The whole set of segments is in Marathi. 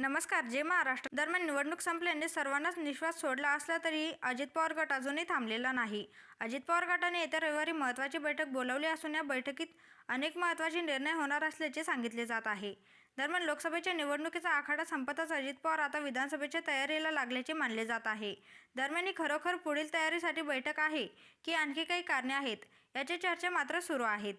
नमस्कार जय महाराष्ट्र दरम्यान निवडणूक संपल्याने सर्वांनाच निश्वास सोडला असला तरी अजित पवार गट अजूनही थांबलेला नाही. अजित पवार गटाने येत्या रविवारी महत्त्वाची बैठक बोलावली असून या बैठकीत अनेक महत्त्वाचे निर्णय होणार असल्याचे सांगितले जात आहे. दरम्यान लोकसभेच्या निवडणुकीचा आखाडा संपताच अजित पवार आता विधानसभेच्या तयारीला लागल्याचे मानले जात आहे. दरम्यान ही खरोखर पुढील तयारीसाठी बैठक आहे की आणखी काही कारणे आहेत याची चर्चा मात्र सुरू आहेत.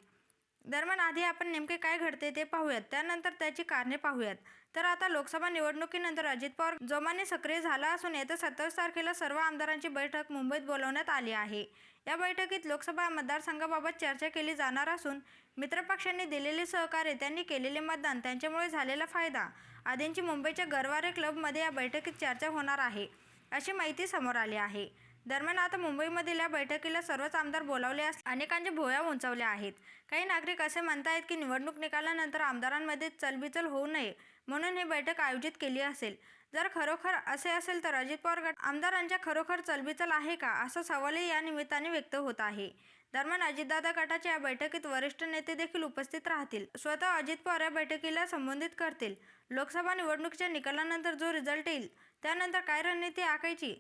दरम्यान आधी आपण नेमके काय घडते ते पाहूयात. त्यानंतर त्याची कारणे पाहूयात. तर आता लोकसभा निवडणुकीनंतर अजित पवार जोमाने सक्रिय झाला असून येत्या सत्तावीस तारखेला सर्व आमदारांची बैठक मुंबईत बोलवण्यात आली आहे. या बैठकीत लोकसभा मतदारसंघाबाबत चर्चा केली जाणार असून मित्रपक्षांनी दिलेले सहकार्य त्यांनी केलेले मतदान त्यांच्यामुळे झालेला फायदा आदींची मुंबईच्या गरवारे क्लबमध्ये या बैठकीत चर्चा होणार आहे अशी माहिती समोर आली आहे. दरम्यान आता मुंबईमधील या बैठकीला सर्वच आमदार बोलावले अस अनेकांच्या भोया उंचावल्या आहेत. काही नागरिक असे म्हणतायत की निवडणूक निकालानंतर आमदारांमध्ये चलबिचल होऊ नये म्हणून ही बैठक आयोजित केली असेल. जर खरोखर असे असेल तर अजित पवार गट आमदारांच्या खरोखर चलबिचल आहे का असा सवालही या निमित्ताने व्यक्त होत आहे. दरम्यान अजितदादा गटाच्या या बैठकीत वरिष्ठ नेते देखील उपस्थित राहतील. स्वतः अजित पवार या बैठकीला संबोधित करतील. लोकसभा निवडणुकीच्या निकालानंतर जो रिझल्ट येईल त्यानंतर काय रणनीती आखायची?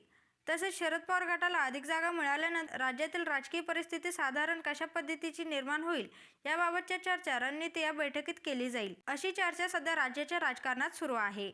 तसेच शरद पवार गटाला अधिक जागा मिळाल्यानंतर राज्यातील राजकीय परिस्थिती साधारण कशा पद्धतीची निर्माण होईल याबाबतच्या चर्चा रणनीती या बैठकीत केली जाईल. अशी चर्चा सध्या राज्याच्या राजकारणात सुरू आहे.